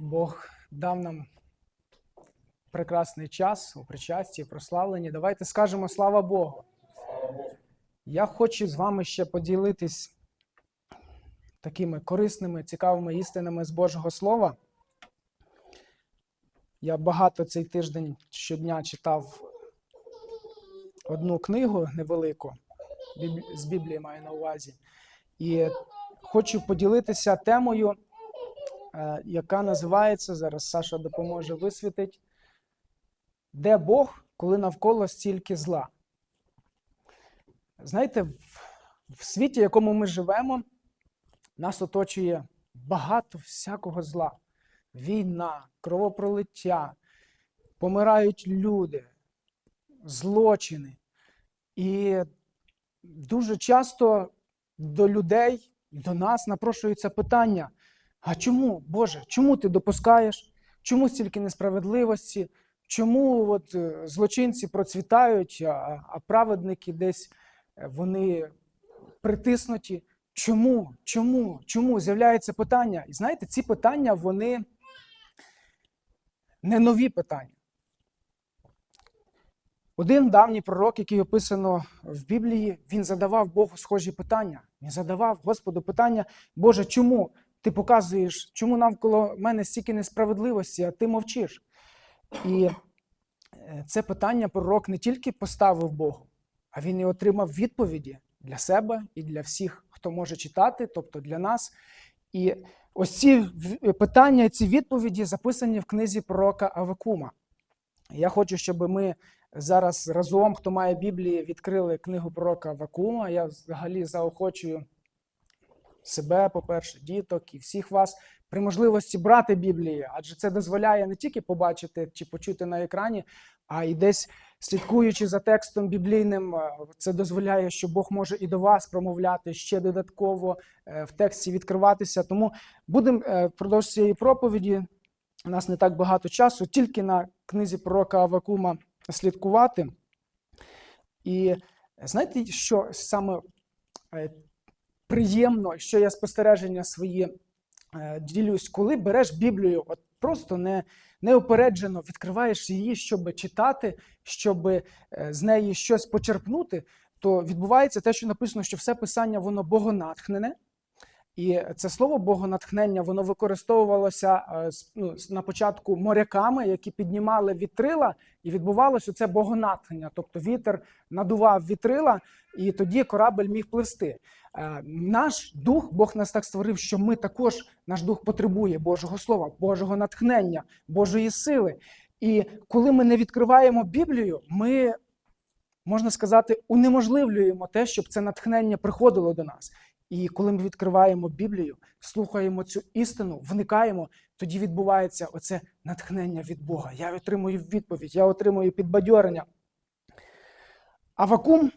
Бог дав нам прекрасний час у причасті, прославленні. Давайте скажемо слава Богу. Я хочу з вами ще поділитись такими корисними, цікавими істинами з Божого Слова. Я багато цей тиждень щодня читав одну книгу невелику, з Біблії маю на увазі. І хочу поділитися темою, яка називається зараз Саша допоможе висвітить. Де Бог, коли навколо стільки зла? Знаєте, в світі, в якому ми живемо, нас оточує багато всякого зла. Війна, кровопролиття, помирають люди, злочини. І дуже часто до людей, до нас напрошується питання: а чому, Боже, чому ти допускаєш? Чому стільки несправедливості? Чому от е, злочинці процвітають, а, праведники десь е, вони притиснуті? Чому? Чому? Чому? З'являється питання. І знаєте, ці питання вони не нові питання. Один давній пророк, який описано в Біблії, він задавав Богу схожі питання. Він задавав Господу питання, Боже, чому ти показуєш, чому навколо мене стільки несправедливості, а ти мовчиш? І е, це питання пророк не тільки поставив Богу, а він і отримав відповіді для себе і для всіх, хто може читати, тобто для нас. І ось ці питання, ці відповіді записані в книзі пророка Авакума. Я хочу, щоб ми зараз разом, хто має Біблії, відкрили книгу пророка Авакума. Я взагалі заохочую себе, по-перше, діток і всіх вас при можливості брати Біблії, адже це дозволяє не тільки побачити чи почути на екрані, а й десь слідкуючи за текстом біблійним, е, це дозволяє, що Бог може і до вас промовляти ще додатково е, в тексті відкриватися. Тому будемо е, впродовж цієї проповіді. У нас не так багато часу, тільки на книзі пророка Авакума слідкувати. І знаєте, що саме приємно, що я спостереження свої е, ділюсь, коли береш Біблію, от просто не, неупереджено відкриваєш її, щоб читати, щоб е, з неї щось почерпнути, то відбувається те, що написано, що все писання воно богонатхнене. І це слово богонатхнення воно використовувалося е, ну, на початку моряками, які піднімали вітрила, і відбувалося це богонатхнення. Тобто вітер надував вітрила, і тоді корабль міг пливсти. Е, Наш дух, Бог нас так створив, що ми також, наш дух потребує Божого Слова, Божого натхнення, Божої сили. І коли ми не відкриваємо Біблію, ми, можна сказати, унеможливлюємо те, щоб це натхнення приходило до нас. І коли ми відкриваємо Біблію, слухаємо цю істину, вникаємо, тоді відбувається оце натхнення від Бога. Я отримую відповідь, я отримую підбадьорення. Авакум,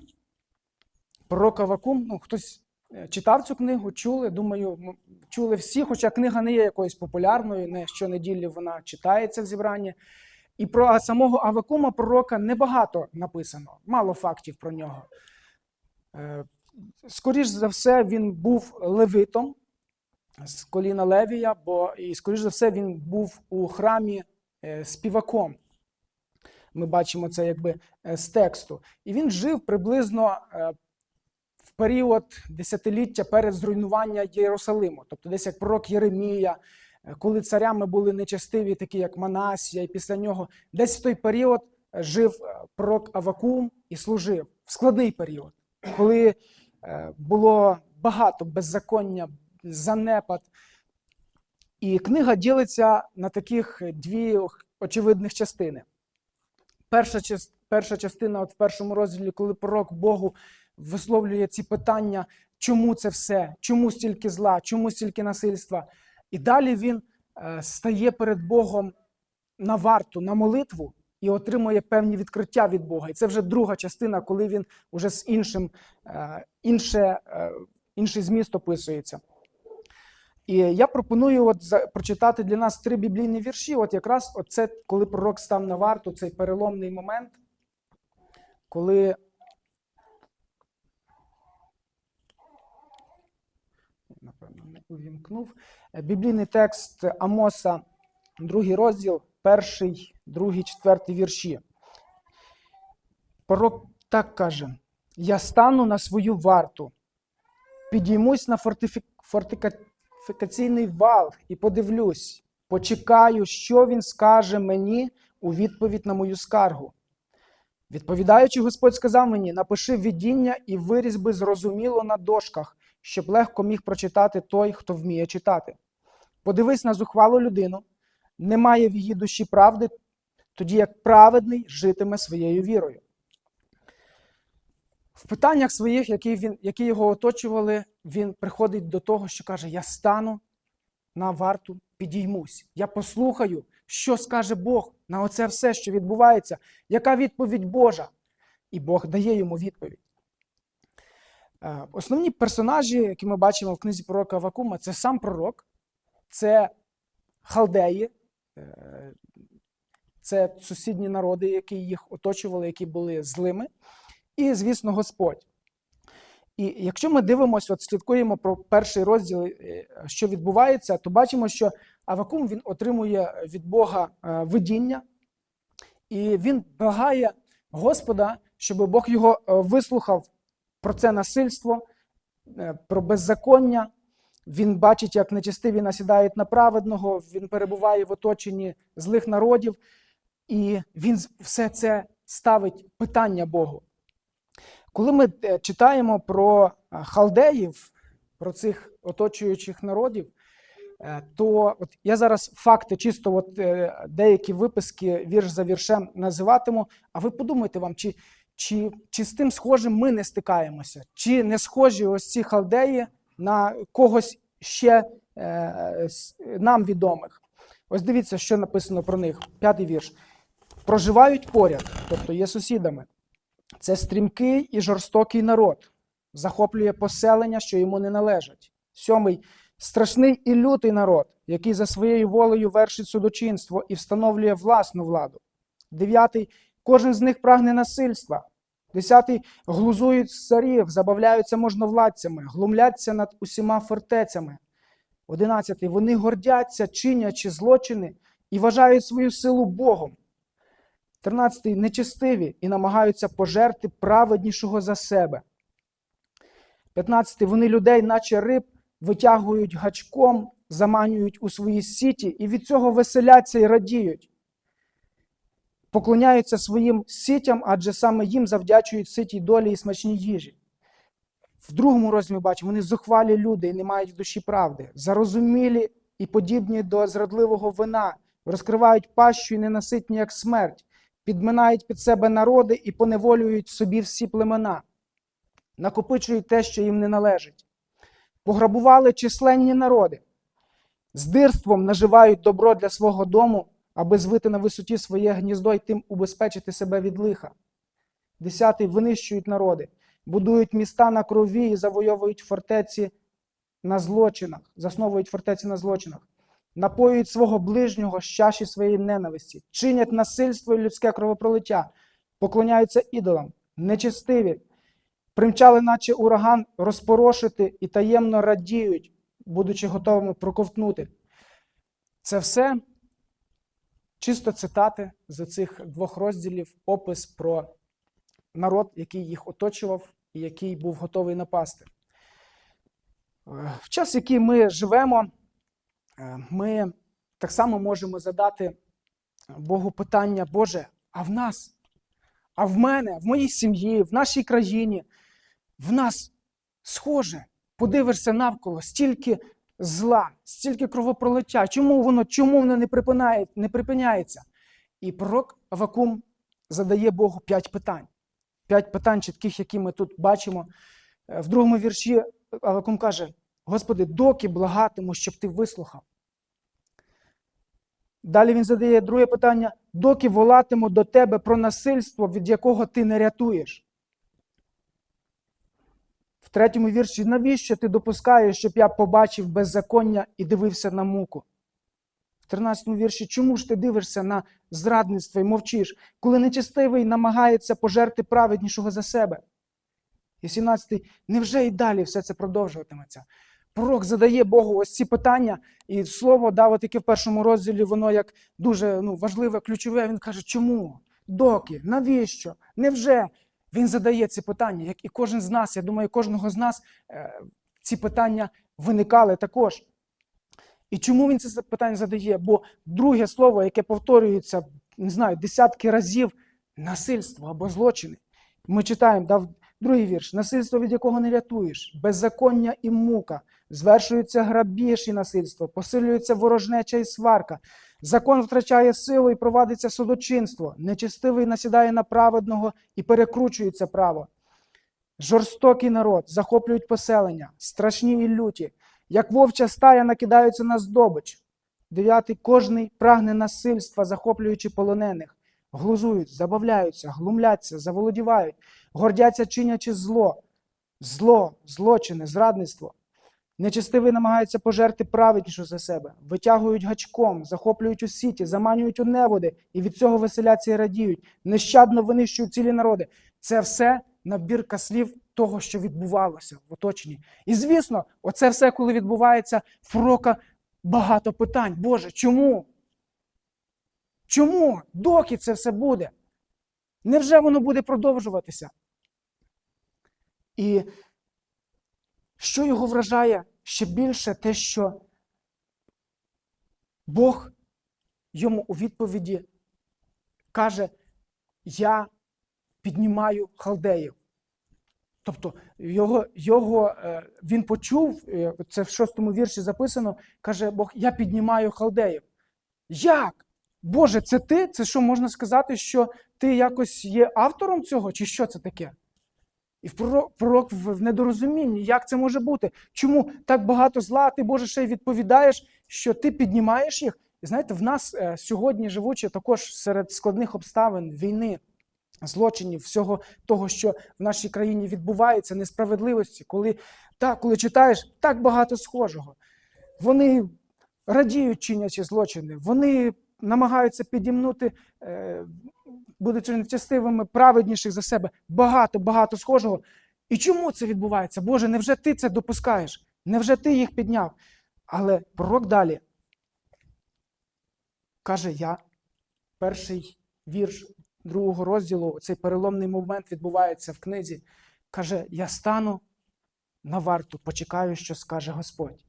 пророк Авакум, ну хтось е, читав цю книгу, чули. Думаю, чули всі, хоча книга не є якоюсь популярною, не щонеділі вона читається в зібранні. І про самого Авакума пророка небагато написано, мало фактів про нього. Скоріш за все, він був левитом з коліна Левія, бо і скоріш за все він був у храмі е, співаком. Ми бачимо це якби е, з тексту. І він жив приблизно е, в період десятиліття перед зруйнуванням Єрусалиму, тобто десь як пророк Єремія, коли царями були нечестиві, такі як Манасія, і після нього десь в той період жив пророк Авакум і служив в складний період, коли було багато беззаконня, занепад. І книга ділиться на таких дві очевидних частини. Перша, перша частина, от в першому розділі, коли пророк Богу висловлює ці питання, чому це все, чому стільки зла, чому стільки насильства. І далі він е, стає перед Богом на варту, на молитву і отримує певні відкриття від Бога. І це вже друга частина, коли він уже з іншим, е, інше, е, інший зміст описується. І я пропоную от прочитати для нас три біблійні вірші. От якраз оце, коли пророк став на варту, цей переломний момент, коли напевно увімкнув. Е, Біблійний текст Амоса другий розділ, перший, другий, четвертий вірші. Пророк так каже: Я стану на свою варту, підіймусь на фортифі... фортифікаційний вал і подивлюсь, почекаю, що він скаже мені у відповідь на мою скаргу. Відповідаючи, Господь сказав мені: напиши видіння і вирізби зрозуміло на дошках, щоб легко міг прочитати той, хто вміє читати. Подивись на зухвалу людину, немає в її душі правди, тоді як праведний житиме своєю вірою. В питаннях своїх, які, він, які його оточували, він приходить до того, що каже: Я стану на варту, підіймусь. Я послухаю, що скаже Бог на оце все, що відбувається, яка відповідь Божа. І Бог дає йому відповідь. Е, Основні персонажі, які ми бачимо в книзі пророка Авакума, це сам пророк, це халдеї, це сусідні народи, які їх оточували, які були злими, і, звісно, Господь. І якщо ми дивимося, от слідкуємо про перший розділ, е, що відбувається, то бачимо, що Авакум він отримує від Бога е, видіння, і він благає Господа, щоб Бог його е, вислухав про це насильство, про беззаконня. Він бачить, як нечестиві насідають на праведного, він перебуває в оточенні злих народів, і він все це ставить питання Богу. Коли ми е, читаємо про е, халдеїв, про цих оточуючих народів, е, то от я зараз факти, чисто от деякі виписки вірш за віршем називатиму. А ви подумайте вам, чи, чи, чи з тим схожим ми не стикаємося, чи не схожі ось ці халдеї на когось ще е, нам відомих. Ось дивіться, що написано про них. П'ятий вірш. Проживають поряд, тобто є сусідами. Це стрімкий і жорстокий народ, захоплює поселення, що йому не належать. Сьомий страшний і лютий народ, який за своєю волею вершить судочинство і встановлює власну владу. Дев'ятий кожен з них прагне насильства. Десятий глузують з царів, забавляються можновладцями, глумляться над усіма фортецями. Одинадцятий вони гордяться, чинячи злочини і вважають свою силу Богом. 13. Нечестиві і намагаються пожерти праведнішого за себе. 15. Вони людей, наче риб, витягують гачком, заманюють у свої сіті і від цього веселяться і радіють. Поклоняються своїм сітям, адже саме їм завдячують ситій долі і смачній їжі. В другому розділі ми бачимо, вони зухвалі люди і не мають в душі правди, зарозумілі і подібні до зрадливого вина, розкривають пащу і ненаситні, як смерть підминають під себе народи і поневолюють собі всі племена, накопичують те, що їм не належить, пограбували численні народи, з дирством наживають добро для свого дому, аби звити на висоті своє гніздо і тим убезпечити себе від лиха. Десятий винищують народи, будують міста на крові і завойовують фортеці на злочинах, засновують фортеці на злочинах напоюють свого ближнього з чаші своєї ненависті, чинять насильство і людське кровопролиття, поклоняються ідолам, нечестиві, примчали, наче ураган, розпорошити і таємно радіють, будучи готовими проковтнути. Це все чисто цитати з цих двох розділів, опис про народ, який їх оточував і який був готовий напасти. Е, В час, який ми живемо, Е, ми так само можемо задати Богу питання, Боже, а в нас, а в мене, в моїй сім'ї, в нашій країні, в нас схоже, подивишся навколо, стільки зла, стільки кровопролиття. Чому воно чому воно не, припинає, не припиняється? І пророк Авакум задає Богу п'ять питань. П'ять питань чітких, які ми тут бачимо. Е, В другому вірші Авакум каже: Господи, доки благатиму, щоб ти вислухав. Далі він задає друге питання: доки волатиму до тебе про насильство, від якого ти не рятуєш. Третьому вірші, навіщо ти допускаєш, щоб я побачив беззаконня і дивився на муку? В 13 вірші, чому ж ти дивишся на зрадництво і мовчиш, коли нечестивий намагається пожерти праведнішого за себе? І 17. Невже і далі все це продовжуватиметься? пророк задає Богу ось ці питання, і слово да, от яке в першому розділі, воно як дуже ну, важливе, ключове. Він каже, чому? Доки? Навіщо? Невже? Він задає ці питання, як і кожен з нас. Я думаю, кожного з нас е, ці питання виникали також. І чому він це питання задає? Бо друге слово, яке повторюється, не знаю, десятки разів насильство або злочини. Ми читаємо, да, другий вірш: насильство, від якого не рятуєш, беззаконня і мука, звершується грабіж і насильство, посилюється ворожнеча і сварка. Закон втрачає силу і провадиться судочинство. Нечестивий насідає на праведного і перекручується право. Жорстокий народ захоплюють поселення, страшні і люті, як вовча стая накидаються на здобич. Дев'ятий кожний прагне насильства, захоплюючи полонених, глузують, забавляються, глумляться, заволодівають, гордяться, чинячи зло, зло, злочини, зрадництво. Нечестивий намагається пожерти праведнішу за себе, витягують гачком, захоплюють у сіті, заманюють у неводи і від цього веселяться і радіють, нещадно винищують цілі народи. Це все набірка слів того, що відбувалося в оточенні. І звісно, оце все, коли відбувається, в пророка багато питань. Боже, чому? Чому? Доки це все буде? Невже воно буде продовжуватися? І що його вражає ще більше те, що Бог йому у відповіді каже: Я піднімаю халдеїв. Тобто його, його, е, він почув, е, це в шостому вірші записано, каже Бог, я піднімаю халдеїв. Як? Боже, це ти? Це що можна сказати, що ти якось є автором цього, чи що це таке? І пророк, в недорозумінні, як це може бути? Чому так багато зла, ти, Боже, ще й відповідаєш, що ти піднімаєш їх? І знаєте, в нас е, сьогодні живучи також серед складних обставин війни, злочинів, всього того, що в нашій країні відбувається, несправедливості, коли, так, коли читаєш так багато схожого. Вони радіють чинячи злочини, вони намагаються підімнути, е, будучи нечестивими, праведніших за себе. Багато, багато схожого. І чому це відбувається? Боже, невже ти це допускаєш? Невже ти їх підняв? Але пророк далі каже: Я, перший вірш другого розділу, цей переломний момент відбувається в книзі. Каже: Я стану на варту, почекаю, що скаже Господь.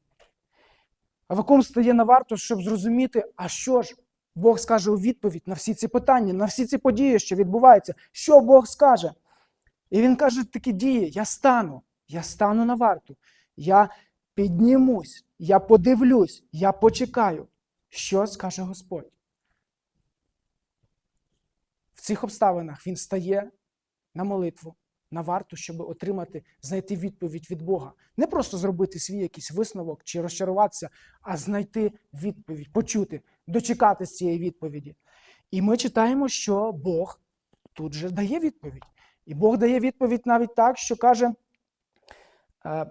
Авакум стає на варту, щоб зрозуміти, а що ж Бог скаже у відповідь на всі ці питання, на всі ці події, що відбуваються. Що Бог скаже? І він каже такі дії: я стану, я стану на варту, я піднімусь, я подивлюсь, я почекаю, що скаже Господь. В цих обставинах він стає на молитву, на варту, щоб отримати, знайти відповідь від Бога. Не просто зробити свій якийсь висновок чи розчаруватися, а знайти відповідь, почути, дочекатися цієї відповіді. І ми читаємо, що Бог тут же дає відповідь. І Бог дає відповідь навіть так, що каже. е,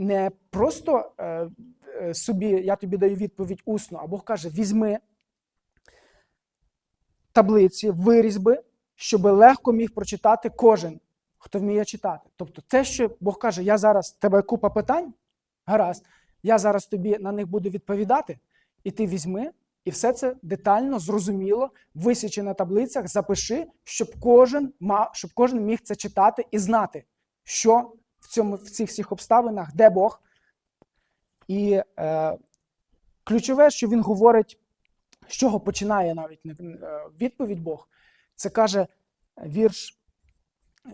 Не просто е, е, собі я тобі даю відповідь усно, а Бог каже: візьми таблиці, вирізби, щоб легко міг прочитати кожен, хто вміє читати. Тобто, те, що Бог каже, я зараз тебе купа питань, гаразд, я зараз тобі на них буду відповідати, і ти візьми, і все це детально, зрозуміло, висічи на таблицях, запиши, щоб кожен мав, щоб кожен міг це читати і знати, що в цьому в цих всіх обставинах, де Бог. І е, ключове, що він говорить з чого починає навіть е, відповідь Бог, це каже вірш,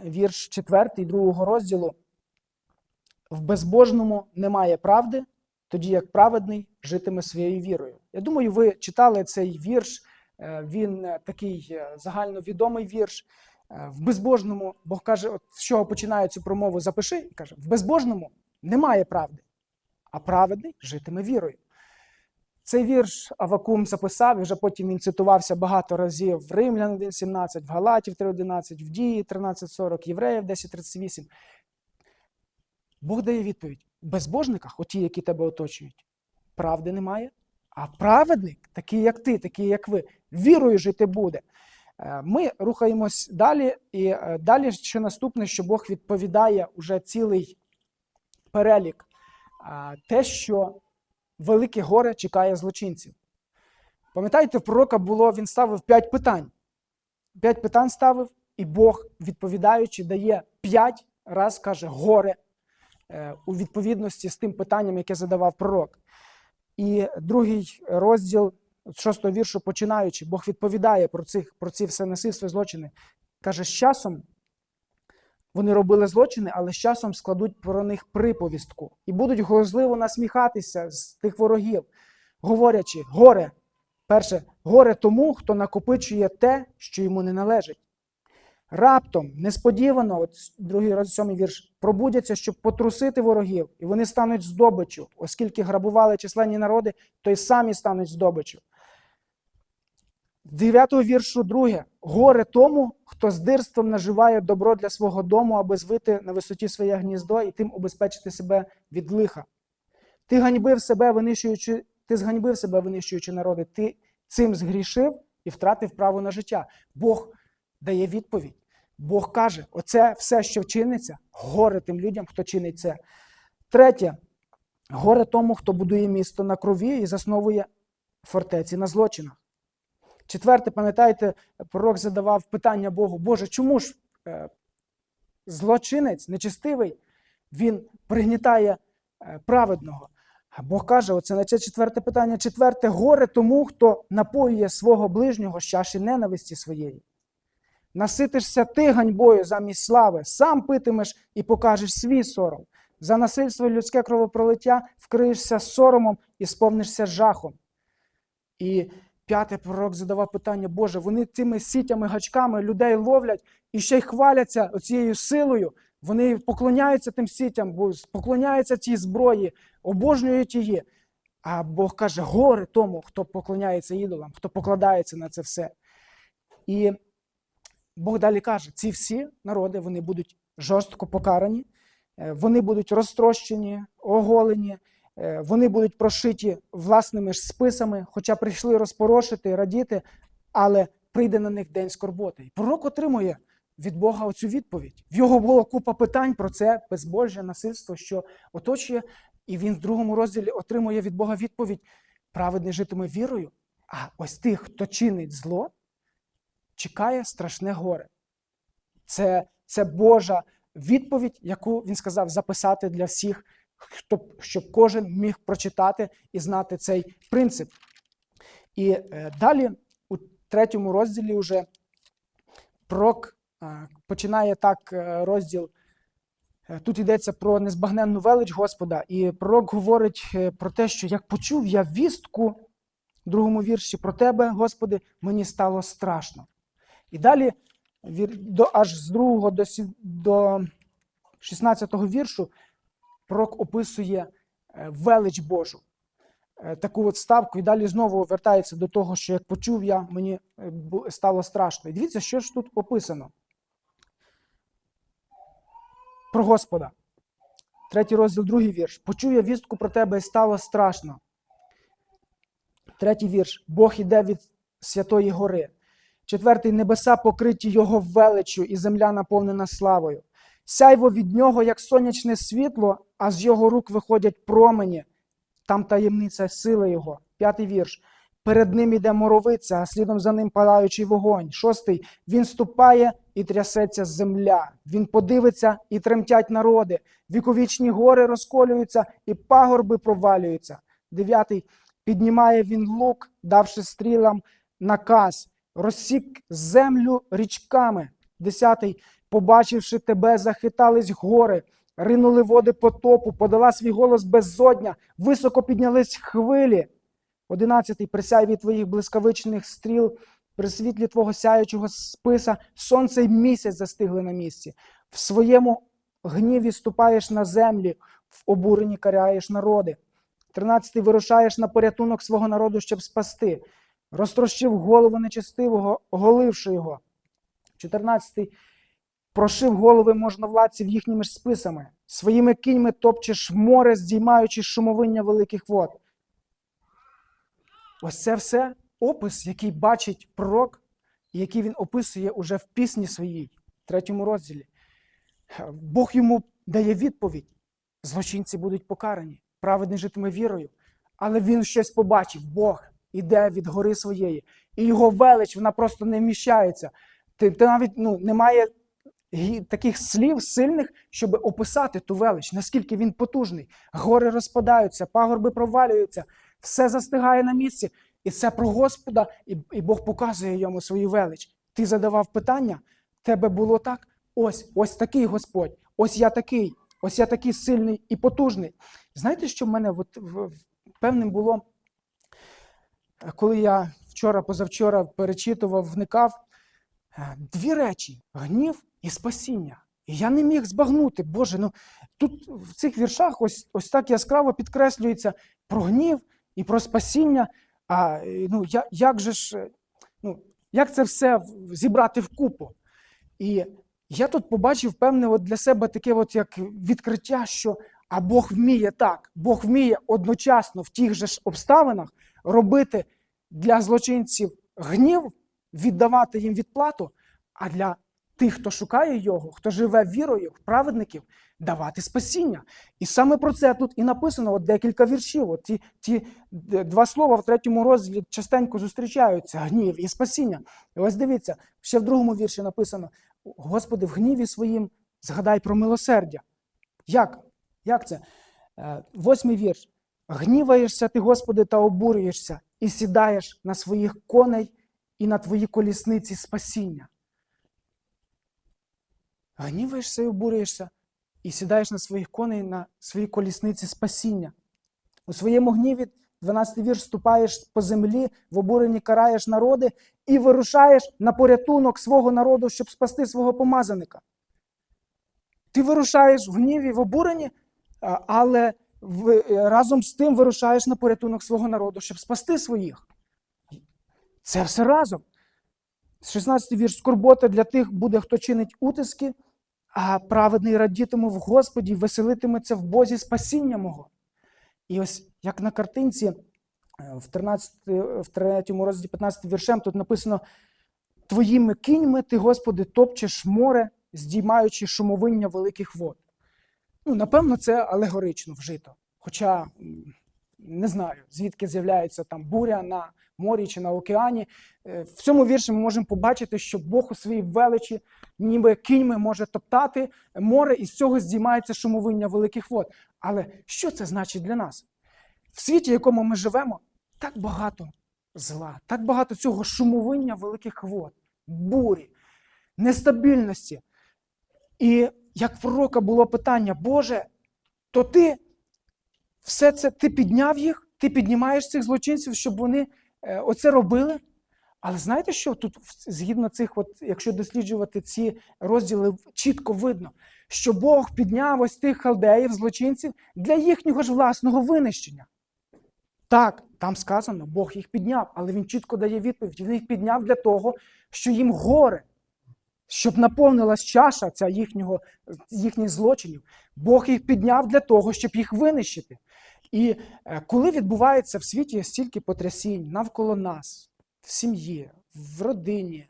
вірш 4 другого розділу. В безбожному немає правди, тоді як праведний житиме своєю вірою. Я думаю, ви читали цей вірш, е, він е, такий загальновідомий вірш. В безбожному, Бог каже, от з чого починає цю промову, запиши, і каже: в безбожному немає правди, а праведний житиме вірою. Цей вірш Авакум записав, і вже потім він цитувався багато разів в Римлян 1.17, в Галатів 3.11, в Дії 13.40, Євреїв 10.38. Бог дає відповідь: безбожниках, оті, які тебе оточують, правди немає, а праведник, такий, як ти, такий, як ви, вірою жити буде. Е, Ми рухаємось далі, і е, далі що наступне, що Бог відповідає уже цілий перелік, те, що велике горе чекає злочинців. Пам'ятаєте, в пророка було, він ставив п'ять питань. П'ять питань ставив, і Бог, відповідаючи, дає п'ять раз каже горе е, у відповідності з тим питанням, яке задавав пророк. І другий розділ з шостого віршу, починаючи, Бог відповідає про, цих, про ці все насильство злочини. Каже, з часом вони робили злочини, але з часом складуть про них приповістку і будуть глузливо насміхатися з тих ворогів, говорячи, горе. Перше, горе тому, хто накопичує те, що йому не належить. Раптом, несподівано, от другий роз сьомий вірш, пробудяться, щоб потрусити ворогів, і вони стануть здобиччю, оскільки грабували численні народи, то й самі стануть здобиччю. Дев'ятого віршу друге. Горе тому, хто з дирством наживає добро для свого дому, аби звити на висоті своє гніздо і тим убезпечити себе від лиха. Ти ганьбив себе, винищуючи, ти зганьбив себе, винищуючи народи. Ти цим згрішив і втратив право на життя. Бог дає відповідь. Бог каже: оце все, що вчиниться, горе тим людям, хто чинить це. Третє, горе тому, хто будує місто на крові і засновує фортеці на злочинах. Четверте, пам'ятаєте, пророк задавав питання Богу: Боже, чому ж е, злочинець, нечистивий, він пригнітає е, праведного? Бог каже: оце на це четверте питання. Четверте, горе тому, хто напоює свого ближнього з чаші ненависті своєї. Наситишся ти ганьбою замість слави, сам питимеш і покажеш свій сором. За насильство людське кровопролиття вкриєшся соромом і сповнишся жахом. І п'ятий пророк задавав питання: Боже, вони цими сітями, гачками людей ловлять і ще й хваляться оцією силою. Вони поклоняються тим сітям, поклоняються тій зброї, обожнюють її. А Бог каже: горе тому, хто поклоняється ідолам, хто покладається на це все. І Бог далі каже: ці всі народи вони будуть жорстко покарані, е, вони будуть розтрощені, оголені, е, вони будуть прошиті власними ж списами, хоча прийшли розпорошити, радіти, але прийде на них день скорботи. І пророк отримує від Бога оцю відповідь. В його було купа питань про це безбожжя, насильство, що оточує, і він в другому розділі отримує від Бога відповідь: праведний житиме вірою. А ось тих, хто чинить зло, чекає страшне горе. Це, це Божа відповідь, яку він сказав записати для всіх, хто, щоб кожен міг прочитати і знати цей принцип. І е, далі, у третьому розділі, вже пророк е, починає так е, розділ. Е, Тут йдеться про незбагненну велич Господа, і пророк говорить е, про те, що як почув я вістку в другому вірші про тебе, Господи, мені стало страшно. І далі, до, аж з 2 до, до 16 віршу, пророк описує е, велич Божу. Е, Таку от ставку, і далі знову вертається до того, що як почув я, мені е, стало страшно. І дивіться, що ж тут описано. Про Господа. Третій розділ, другий вірш. Почув я вістку про тебе і стало страшно. Третій вірш. Бог іде від Святої Гори. Четвертий небеса покриті його величчю, і земля наповнена славою. Сяйво від нього, як сонячне світло, а з його рук виходять промені. Там таємниця сили його. П'ятий вірш. Перед ним іде моровиця, а слідом за ним палаючий вогонь. Шостий. Він ступає і трясеться земля. Він подивиться і тремтять народи. Віковічні гори розколюються, і пагорби провалюються. Дев'ятий. Піднімає він лук, давши стрілам наказ. Розсік землю річками. Десятий. Побачивши тебе, захитались гори, ринули води потопу, подала свій голос беззодня, високо піднялись хвилі. Одинадцятий. При сяйві твоїх блискавичних стріл, при світлі твого сяючого списа, сонце й місяць застигли на місці. В своєму гніві ступаєш на землі, в обуренні каряєш народи. Тринадцятий. Вирушаєш на порятунок свого народу, щоб спасти. Розтрощив голову нечестивого, оголивши його. 14. Прошив голови можновладців їхніми списами. Своїми кіньми топчеш море, здіймаючи шумовиння великих вод. Ось це все опис, який бачить пророк і який він описує уже в пісні своїй, в третьому розділі. Бог йому дає відповідь: злочинці будуть покарані, праведний житиме вірою. Але він щось побачив, Бог іде від гори своєї, і його велич вона просто не вміщається. Ти, ти навіть ну, немає таких слів сильних, щоб описати ту велич, наскільки він потужний. Гори розпадаються, пагорби провалюються, все застигає на місці. І це про Господа, і, і Бог показує йому свою велич. Ти задавав питання, тебе було так. Ось, ось такий Господь, ось я такий, ось я такий сильний і потужний. Знаєте, що в мене от, в, в- певним було, коли я вчора, позавчора перечитував, вникав, е, дві речі: гнів і спасіння. І я не міг збагнути, Боже, ну тут в цих віршах ось, ось так яскраво підкреслюється про гнів і про спасіння. А е, ну, я, як же ж, е, ну, як це все зібрати вкупу? І я тут побачив певне от для себе таке от як відкриття, що а Бог вміє так, Бог вміє одночасно в тих же ж обставинах робити для злочинців гнів, віддавати їм відплату, а для тих, хто шукає його, хто живе вірою, праведників, давати спасіння. І саме про це тут і написано от декілька віршів. От ті, ті два слова в третьому розділі частенько зустрічаються: гнів і спасіння. І ось дивіться, ще в другому вірші написано: Господи, в гніві своїм згадай про милосердя. Як? Як це? Е, Восьмий вірш. Гніваєшся ти, Господи, та обурюєшся, і сідаєш на своїх коней і на твої колісниці спасіння. Гніваєшся і обурюєшся, і сідаєш на своїх коней на свої колісниці спасіння. У своєму гніві, 12 вірш, ступаєш по землі, в обуренні караєш народи і вирушаєш на порятунок свого народу, щоб спасти свого помазаника. Ти вирушаєш в гніві, в обуренні, але разом з тим вирушаєш на порятунок свого народу, щоб спасти своїх. Це все разом. 16 вірш скорбота для тих буде, хто чинить утиски, а праведний радітиме в Господі, веселитиметься в Бозі спасіння мого. І ось як на картинці, е, в 13, в 3 розділі 15 віршем тут написано: Твоїми кіньми ти, Господи, топчеш море, здіймаючи шумовиння великих вод. Ну, напевно, це алегорично вжито. Хоча не знаю, звідки з'являється там буря на морі чи на океані. Е, В цьому вірші ми можемо побачити, що Бог у своїй величі, ніби кіньми може топтати море, і з цього здіймається шумовиння великих вод. Але що це значить для нас? В світі, в якому ми живемо, так багато зла, так багато цього шумовиння великих вод, бурі, нестабільності. І як в пророка було питання, Боже, то ти все це ти підняв їх, ти піднімаєш цих злочинців, щоб вони е, оце робили. Але знаєте що? Тут, згідно цих, от, якщо досліджувати ці розділи, чітко видно, що Бог підняв ось тих халдеїв, злочинців для їхнього ж власного винищення. Так, там сказано, Бог їх підняв, але він чітко дає відповідь. Він їх підняв для того, що їм горе, щоб наповнилась чаша ця їхнього, їхніх злочинів. Бог їх підняв для того, щоб їх винищити. І е, коли відбувається в світі стільки потрясінь навколо нас, в сім'ї, в родині,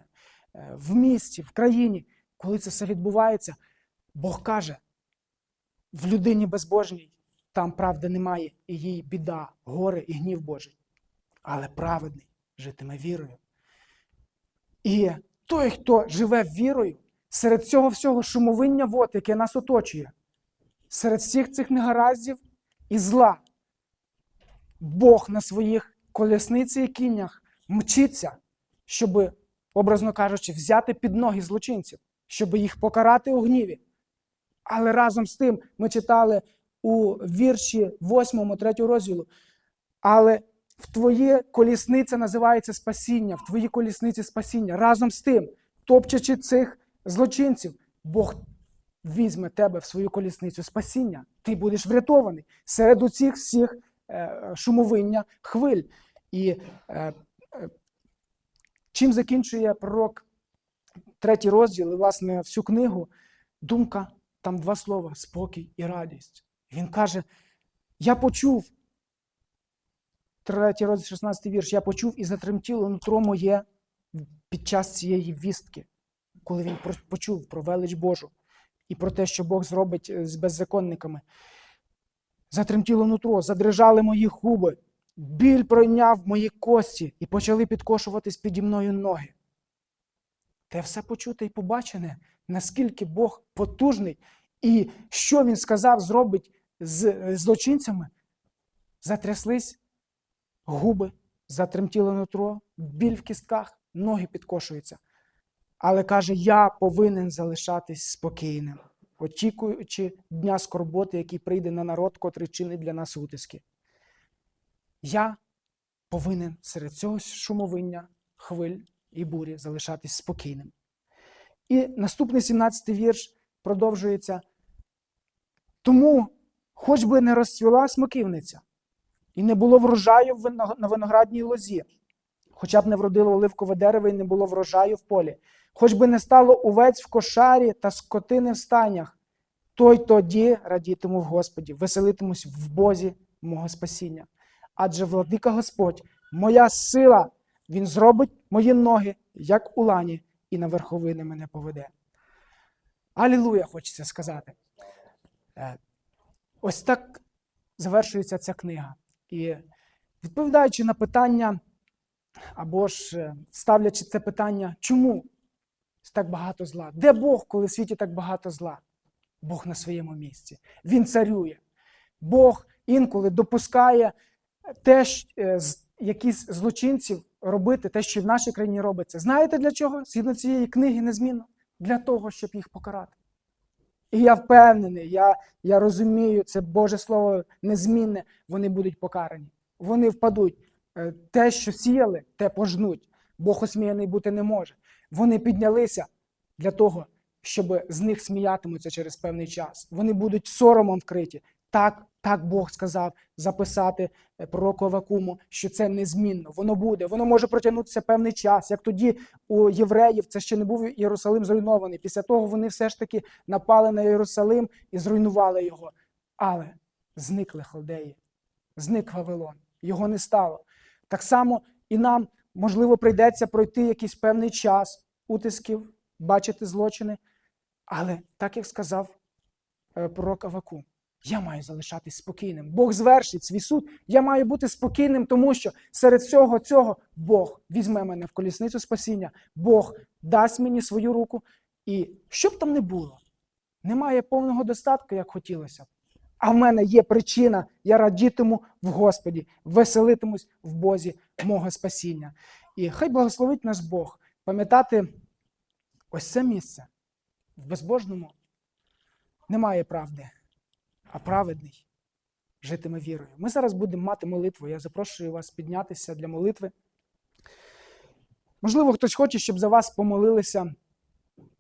е, в місті, в країні, коли це все відбувається, Бог каже: в людині безбожній там правди немає, і їй біда, горе і гнів Божий. Але праведний житиме вірою. І той, хто живе вірою, серед цього всього шумовиння вод, яке нас оточує, серед всіх цих негараздів і зла, Бог на своїх колесниці і кіннях мчиться, щоб, образно кажучи, взяти під ноги злочинців, щоб їх покарати у гніві. Але разом з тим ми читали у вірші 8, 3 розділу. Але в твоє колісниця називається спасіння, в твої колісниці спасіння. Разом з тим, топчачи цих злочинців, Бог візьме тебе в свою колісницю спасіння. Ти будеш врятований серед усіх всіх е, шумовиння хвиль. І е, е, чим закінчує пророк третій розділ, і, власне, всю книгу, думка, там два слова спокій і радість. Він каже: Я почув, третій розділ, 16 вірш, я почув і затремтіло нутро моє під час цієї вістки, коли він почув про велич Божу і про те, що Бог зробить е, з беззаконниками. Затремтіло нутро, задрижали мої губи, біль пройняв мої кості і почали підкошуватись піді мною ноги. Те все почуте і побачене, наскільки Бог потужний, і що він сказав, зробить з е, злочинцями, затряслись губи, затремтіло нутро, біль в кістках, ноги підкошуються. Але каже: я повинен залишатись спокійним, очікуючи дня скорботи, який прийде на народ, котрий чинить для нас утиски. Я повинен серед цього шумовиння, хвиль і бурі залишатись спокійним. І наступний 17-й вірш продовжується. Тому, хоч би не розцвіла смоківниця, і не було врожаю на виноградній лозі, хоча б не вродило оливкове дерево і не було врожаю в полі, хоч би не стало овець в кошарі та скотини в станях, то й тоді радітиму в Господі, веселитимусь в Бозі мого спасіння. Адже владика Господь, моя сила, Він зробить мої ноги, як у лані, і на верховини мене поведе. Алілуя, хочеться сказати. Е, Ось так завершується ця книга. І відповідаючи на питання, або ж е, ставлячи це питання, чому так багато зла? Де Бог, коли в світі так багато зла? Бог на своєму місці. Він царює. Бог інколи допускає те, е, якісь злочинців робити те, що в нашій країні робиться. Знаєте для чого? Згідно цієї книги незмінно? Для того, щоб їх покарати. І я впевнений, я, я розумію, це Боже Слово незмінне, вони будуть покарані. Вони впадуть. Е, Те, що сіяли, те пожнуть. Бог осміяний бути не може. Вони піднялися для того, щоб з них сміятимуться через певний час. Вони будуть соромом вкриті. Так, так Бог сказав записати е, пророку Авакуму, що це незмінно. Воно буде, воно може протягнутися певний час. Як тоді у євреїв це ще не був Єрусалим зруйнований. Після того вони все ж таки напали на Єрусалим і зруйнували його. Але зникли халдеї, зник Вавилон, його не стало. Так само і нам, можливо, прийдеться пройти якийсь певний час утисків, бачити злочини. Але так як сказав е, пророк Авакум, я маю залишатись спокійним. Бог звершить свій суд. Я маю бути спокійним, тому що серед всього цього Бог візьме мене в колісницю спасіння, Бог дасть мені свою руку. І що б там не було, немає повного достатку, як хотілося б. А в мене є причина, я радітиму в Господі, веселитимусь в Бозі мого спасіння. І хай благословить наш Бог пам'ятати ось це місце в безбожному немає правди, а праведний житиме вірою. Ми зараз будемо мати молитву. Я запрошую вас піднятися для молитви. Можливо, хтось хоче, щоб за вас помолилися.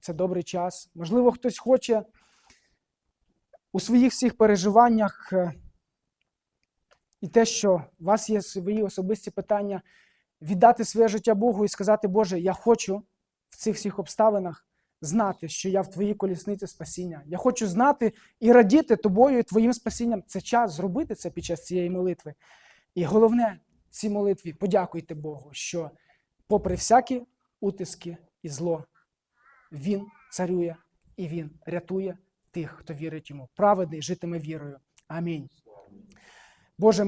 Це добрий час. Можливо, хтось хоче у своїх всіх переживаннях е, і те, що у вас є свої особисті питання, віддати своє життя Богу і сказати, Боже, я хочу в цих всіх обставинах знати, що я в твоїй колісниці спасіння. Я хочу знати і радіти тобою і твоїм спасінням. Це час зробити це під час цієї молитви. І головне цій молитві подякуйте Богу, що, попри всякі утиски і зло, Він царює і Він рятує тих, хто вірить йому. Праведний житиме вірою. Амінь. Боже.